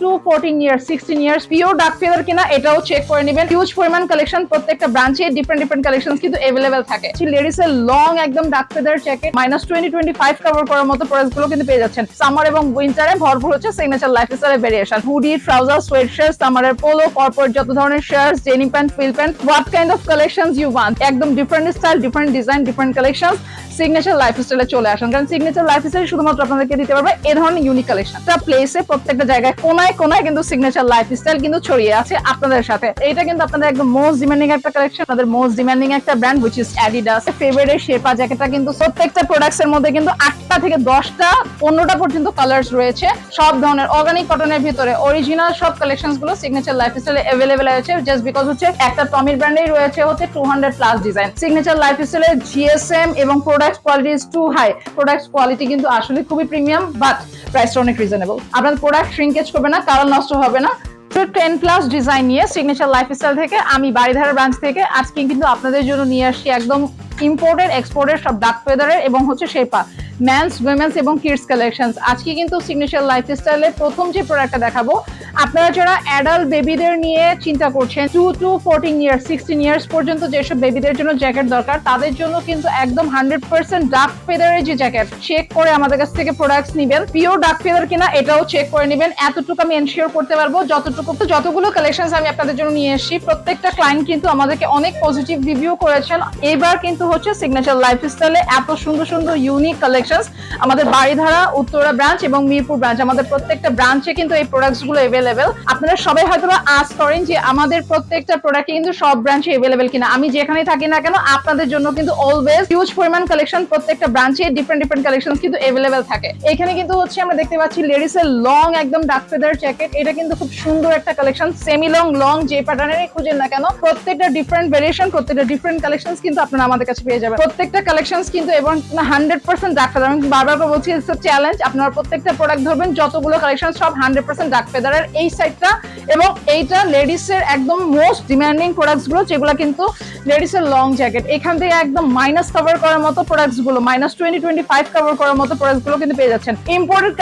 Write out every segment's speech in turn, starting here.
Two fourteen years sixteen years pure dark feather কিনা এটাও check করে নেবেন। হিউজ পরিমাণ কালেকশন প্রত্যেকটা ব্রাঞ্চে ডিফারেন্ট ডিফারেন্ট কালেকশন কিন্তু এভেলেবেল থাকে। লেডিস এর লং একদম dark feather minus twenty twenty five করার মতো প্রাইসগুলো কিন্তু পেয়ে যাচ্ছেন। সামার এবং উইন্টারে ভরপুর হচ্ছে signature life variation hoodie trouser sweatshirts সামারের polo corporate যত ধরনের pant full pant what kind of collection you want একদম different style different design different collection signature life স্টাইলে চলে আসুন। কারণ সিগনেচার লাইফ স্টাইল শুধুমাত্র আপনাদেরকে দিতে পারবে এ ধরনের ইউনিক কালেকশন প্লেসে প্রত্যেকটা জায়গায় কোনায় কোনায় কিন্তু সিগনেচার লাইফ স্টাইল কিন্তু ছড়িয়ে আছে আপনাদের সাথে। এটা কিন্তু আপনাদের একদম মোস্ট ডিমান্ডিং একটা কালেকশন আপনাদের মোস্ট ডিমান্ডিং একটা brand which is Adidas favourite sherpa জ্যাকেটটা কিন্তু প্রত্যেকটা প্রোডাক্টস এর মধ্যে কিন্তু আটটা থেকে দশটা, পনেরোটা পর্যন্ত কালার্স রয়েছে। সব ধরনের অর্গানিক কটনের ভিতরে অরিজিনাল সব কালেকশনগুলো সিগনেচার লাইফ স্টাইলে অ্যাভেলেবেল আছে জাস্ট বিকজ হচ্ছে একটা টমির ব্র্যান্ডেই রয়েছে হচ্ছে two hundred plus design signature life স্টাইলের জিএসএম এবং product quality is too high product quality কিন্তু আসলে খুবই প্রিমিয়াম বাট প্রাইসটা অনেক রিজনেবল আপনার প্রোডাক্ট শ্রিঙ্কেজ করবে না কালার নষ্ট হবে না। তো টেন প্লাস ডিজাইন নিয়ে সিগনেচার লাইফস্টাইল থেকে আমি বাড়িধারা ব্রাঞ্চ থেকে আজকে কিন্তু আপনাদের জন্য নিয়ে আসছি একদম ইম্পোর্টেড এক্সপোর্টেড সব ডাক ফেদারের এবং হচ্ছে শেপা ম্যানস উইমেন্স এবং কিডস কালেকশন আজকে কিন্তু সিগনেচার লাইফস্টাইলের প্রথম যে প্রোডাক্টটা দেখাবো, আপনারা যারা অ্যাডাল্ট বেবিদের নিয়ে চিন্তা করছেন two two fourteen years sixteen years পর্যন্ত যেসব বেবিদের জন্য জ্যাকেট দরকার, তাদের জন্য কিন্তু একদম হান্ড্রেড পার্সেন্ট ডার্ক ফেদারের যে জ্যাকেট চেক করে আমাদের কাছ থেকে প্রোডাক্টস নিবেন। পিওর ডার্ক ফেদার কিনা এটাও চেক করে নেবেন। এতটুকু আমি এনশিওর করতে পারব, যতটুকু যতগুলো কালেকশন আমি আপনাদের জন্য নিয়ে এসেছি, প্রত্যেকটা ক্লায়েন্ট কিন্তু আমাদেরকে অনেক পজিটিভ রিভিউ করেছেন। এবার কিন্তু হচ্ছে সিগনেচার লাইফ লাইফস্টাইলে এত সুন্দর সুন্দর ইউনিক কালেকশন আমাদের বাড়িধারা উত্তরা ব্রাঞ্চ এবং মিরপুর ব্রাঞ্চ আমাদের প্রত্যেকটা ব্রাঞ্চে কিন্তু এই প্রোডাক্টসগুলো এভেলেবেল আপনারা সবাই হয়তো আস করেন যে আমাদের প্রত্যেকটা প্রোডাক্ট কিন্তু সব ব্রাঞ্চে এভেলেবেল কিনা। আমি যেখানে থাকি না কেন, আপনাদের জন্য কিন্তু অলওয়েজ হিউজ পরিমাণ কালেকশন প্রত্যেকটা ব্রাঞ্চে ডিফারেন্ট ডিফারেন্ট কালেকশন কিন্তু এভেলেবেল থাকে। এখানে কিন্তু হচ্ছে আমরা দেখতে পাচ্ছি লেডিস এর লং একদম ডাক ফেদার জ্যাকেট এটা কিন্তু খুব সুন্দর একটা কালেকশন সেমি লং লং যে প্যাটার্নেরই খুঁজেন না কেন, প্রত্যেকটা ডিফারেন্ট ভেরিয়েশন প্রত্যেকটা ডিফারেন্ট কালেকশন কিন্তু আপনারা আমাদের কাছে পেয়ে যাবেন। প্রত্যেকটা কালেকশন কিন্তু এবং হান্ড্রেড পার্সেন্ট ডাক ফেদার আমি বারবার করে বলছি ইটস চ্যালেঞ্জ আপনারা প্রত্যেকটা প্রোডাক্ট ধরবেন, যতগুলো কালেকশন সব হান্ড্রেড পার্সেন্ট ডাক এই সাইডটা এবং এইটা লেডিস এর একদম মোস্ট ডিমান্ডিং প্রোডাক্টসগুলো যেগুলো কিন্তু লেডিস এর লং জ্যাকেট এখান থেকে একদম মাইনাস কভার করার মতো প্রোডাক্টসগুলো minus twenty twenty five cover করার মতো প্রোডাক্টসগুলো কিন্তু পেয়ে যাচ্ছেন। ইম্পোর্টেড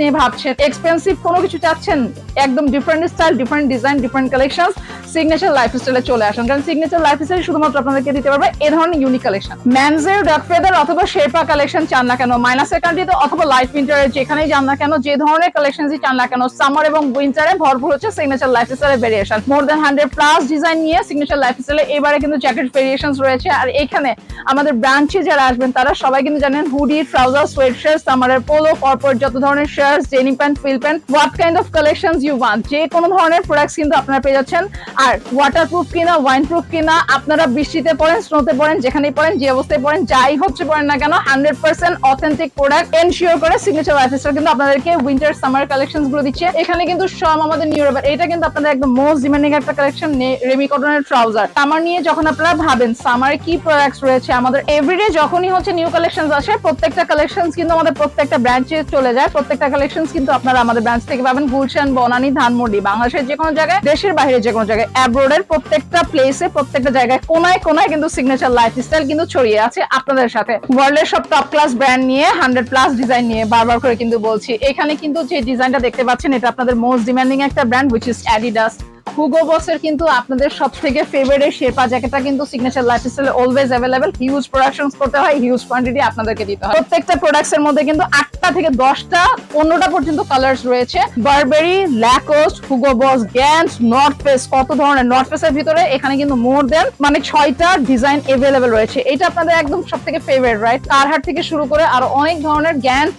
নিয়ে ভাবছেন এক্সপেন্সিভ কোনো কিছু চাচ্ছেন? একদম different style different design different collection signature লাইফস্টাইলে চলে আসুন। কারণ সিগনেচার লাইফস্টাইল শুধুমাত্র আপনাদেরকে দিতে পারবে এ ধরনের ইউনিক কালেকশন ম্যানজের ডাক ফেদার অথবা শেরপা কালেকশন চান না কেন? মাইনাসের কান্ট্রিতে অথবা লাইফ উইন্টারে যেখানেই যান না কেন, যে ধরনের কালেকশনই চান না কেন সামার এবং উইন্টারে ভরপুর হচ্ছে signature লাইফস্টাইলের variation more than hundred plus design নিয়ে সিগনেচার লাইফস্টাইলে এবারে কিন্তু জ্যাকেট ভেরিয়েশন রয়েছে। আর এখানে আমাদের ব্রাঞ্চে যারা আসবেন, তারা সবাই কিন্তু জানেন হুডি ট্রাউজার সোয়েট শার্ট সামারের পোলো কর্পোরেট যত ধরনের shirts denim pant full pant what kind of collection you want যে কোনো ধরনের প্রোডাক্টস কিন্তু আপনারা পেয়ে যাচ্ছেন। আর ওয়াটার প্রুফ কিনা ওয়াইন প্রুফ কিনা, আপনারা বৃষ্টিতে পড়েন স্নোতে পড়েন, যেখানেই পড়েন, যে অবস্থায় পড়েন, যাই হচ্ছে পড়েন না কেন hundred percent authentic product ensure করে সিগনেচার লাইফস্টাইল কিন্তু আপনাদেরকে উইন্টার সামার কালেকশনগুলো দিচ্ছে। এখানে কিন্তু সব আমাদের নিউ এটা কিন্তু আপনাদের একদম মোস্ট ডিমান্ডিং একটা কালেকশন রেমি কটনের ট্রাউজার সামার নিয়ে যখন আপনারা ভাবেন সামারে কি প্রোডাক্টস রয়েছে, আমাদের এভরিডে যখনই হচ্ছে নিউ কালেকশন আসে, প্রত্যেকটা কালেকশন কিন্তু আমাদের প্রত্যেকটা ব্রাঞ্চে চলে যায়। প্রত্যেকটা কালেকশন কিন্তু আপনারা আমাদের ব্রাঞ্চ থেকে পাবেন গুলশান, বনানী, ধানমন্ডি, বাংলাদেশের যে কোনো জায়গায়, দেশের বাইরে যে কোনো জায়গায়। অ্যাব্রোডের প্রত্যেকটা প্লেসে প্রত্যেকটা জায়গায় কোনায় কোনায় কিন্তু সিগনেচার লাইফস্টাইল কিন্তু ছড়িয়ে আছে আপনাদের সাথে। ওয়ার্ল্ডের সব টপ ক্লাস ব্র্যান্ড নিয়ে হান্ড্রেড প্লাস ডিজাইন নিয়ে বারবার করে কিন্তু বলছি। এখানে কিন্তু যে ডিজাইনটা দেখতে পাচ্ছেন, এটা আপনাদের মোস্ট ডিমান্ডিং একটা brand which is Adidas Hugo বসের কিন্তু আপনাদের সব থেকে ফেভারিট শেপা জ্যাকেটটা কিন্তু signature life lifestyle always available huge production করতে হয় হিউজ কোয়ান্টিটি আপনাদেরকে দিতে হয়। প্রত্যেকটা প্রোডাক্টস এর মধ্যে কিন্তু আটটা থেকে দশটা, পনেরোটা পর্যন্ত কালার্স রয়েছে। Burberry Lacoste Hugo Boss Gant's North Face কত ধরনের? নর্থ ফেসের ভিতরে এখানে কিন্তু মোর দেন মানে ছয়টা ডিজাইন এভেলেবেল রয়েছে। এটা আপনাদের একদম সব থেকে ফেভারিট রাইট তার কারহাট থেকে শুরু করে আরও অনেক ধরনের গ্যান্স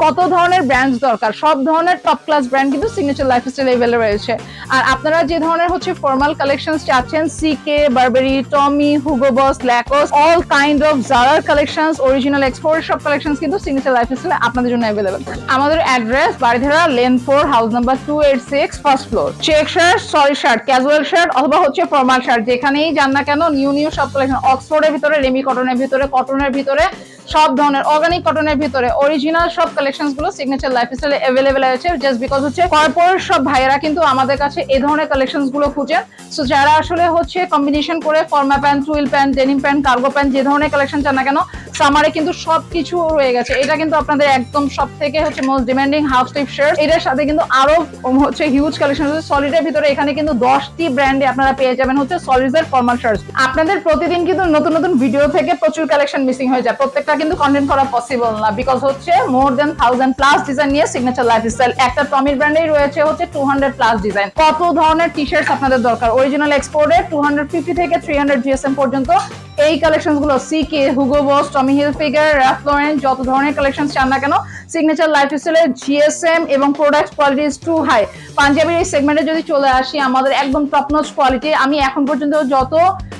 কত ধরনের ব্র্যান্ডস দরকার? সব ধরনের টপ ক্লাস ব্র্যান্ড কিন্তু সিগনেচার লাইফস্টাইল এভেলেবল রয়েছে। আর আপনারা যে ধরনের হচ্ছে ফর্মাল কালেকশন চাচ্ছেন CK Burberry Tommy Hugo Boss Lacoste all kind of Zarar collection original export সব কালেকশন কিন্তু সিগনেচার লাইফস্টাইল আপনাদের জন্য অ্যাভেলেবল আমাদের address Baridhara lane four house number two eight six first floor check shirt sorry shirt casual shirt অথবা হচ্ছে formal shirt যেখানেই যান না কেন নিউ নিউ সব কালেকশন অক্সফোর্ডের ভিতরে রেমি কটনের ভিতরে কটনের ভিতরে সব ধরনের অর্গানিক কটনের ভিতরে অরিজিনাল সব কালেকশনগুলো সিগনেচার লাইফ স্টাইল অ্যাভেলেবেল আছে জাস্ট বিকজ হচ্ছে কর্পোরেট সব ভাইয়েরা কিন্তু আমাদের কাছে এই ধরনের কালেকশনগুলো খুঁজেন সো যারা আসলে হচ্ছে কম্বিনেশন করে formal pant twill pant denim pant cargo pant যে ধরনের কালেকশন চান না কেন সামারে কিন্তু সবকিছু রয়ে গেছে। এটা কিন্তু আপনাদের একদম সব থেকে হচ্ছে most demanding half sleeve shirt এটার সাথে কিন্তু আরও হচ্ছে হিউজ কালেকশন হচ্ছে সলিডের ভিতরে এখানে কিন্তু দশটি ব্র্যান্ডে আপনারা পেয়ে যাবেন হচ্ছে সলিডের ফর্মাল শার্ট আপনাদের প্রতিদিন কিন্তু নতুন নতুন ভিডিও থেকে প্রচুর কালেকশন মিসিং হয়ে যায়। প্রত্যেকটা কিন্তু কন্টেন্ট করা পসিবল না। বিকজ হচ্ছে more than thousand plus design নিয়ে সিগনেচার লাইফস্টাইল একটা টমির ব্র্যান্ডেই রয়েছে হচ্ছে টু হান্ড্রেড প্লাস ডিজাইন কত ধরনের টি শার্টস আপনাদের দরকার? অরিজিনাল এক্সপোর্টের টু হান্ড্রেড ফিফটি থেকে থ্রি হান্ড্রেড জিএসএম পর্যন্ত এই কালেকশনগুলো CK Hugo Boss Tommy Hilfiger Ralph Lauren যত ধরনের কালেকশন চান না কেন সিগনেচার লাইফ লাইফস্টাইলের জিএসএম এবং product quality is too high পাঞ্জাবির এই সেগমেন্টে যদি চলে আসি, আমাদের একদম টপ নচ কোয়ালিটি আমি এখন পর্যন্ত যত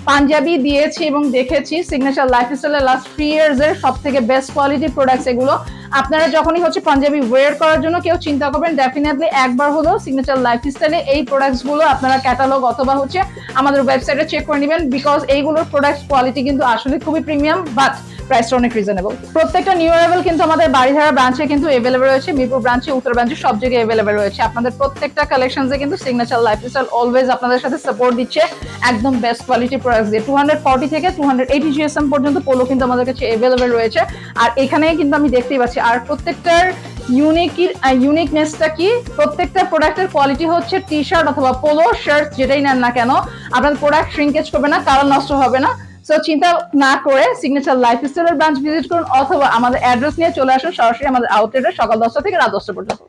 পাঞ্জাবি দিয়েছি এবং দেখেছি সিগনেচার লাইফস্টাইলের লাস্ট থ্রি ইয়ার্স এর সব থেকে বেস্ট কোয়ালিটি প্রোডাক্টস এগুলো। আপনারা যখনই হচ্ছে পাঞ্জাবি ওয়েয়ার করার জন্য কেউ চিন্তা করবেন ডেফিনেটলি একবার হলেও সিগনেচার লাইফস্টাইলে এই প্রোডাক্টসগুলো আপনারা ক্যাটালগ অথবা হচ্ছে আমাদের ওয়েবসাইটে চেক করে নেবেন বিকজ এইগুলোর প্রোডাক্ট কোয়ালিটি কিন্তু আসলে খুবই প্রিমিয়াম বাট প্রাইসটা অনেক রিজনেবল প্রত্যেকটা নিউ অ্যারাইভেল কিন্তু আমাদের বাড়িধারা ব্রাঞ্চে কিন্তু এভেলেবল রয়েছে, মিরপুর ব্রাঞ্চে উত্তর ব্রাঞ্চে সব জায়গায় এভেলেবল রয়েছে। আপনাদের প্রত্যেকটা কালেকশনসে কিন্তু সিগনেচার লাইফস্টাইল অলওয়েজ আপনাদের সাথে সাপোর্ট দিচ্ছে। একদম বেস্ট কোয়ালিটি প্রোডাক্ট দিয়ে। টু হান্ড্রেড ফর্টি থেকে টু হান্ড্রেড এইটি জিএসএম পর্যন্ত পোলো কিন্তু আমাদের কাছে এভেলেবল রয়েছে। আর এখানে কিন্তু আমি দেখতেই পাচ্ছি, আর প্রত্যেকটার ইউনিক ইউনিকনেসটা কি? প্রত্যেকটা প্রোডাক্টের কোয়ালিটি হচ্ছে টি শার্ট অথবা পোলো শার্ট যেটাই নেন না কেন, আপনার প্রোডাক্ট শ্রিঙ্কেজ করবে না, কালার নষ্ট হবে না। সো চিন্তা না করে সিগনেচার লাইফ লাইফস্টাইলের ব্রাঞ্চ ভিজিট করুন অথবা আমাদের অ্যাড্রেস নিয়ে চলে আসুন সরাসরি আমাদের আউটলেটে সকাল দশটা থেকে রাত দশটা পর্যন্ত।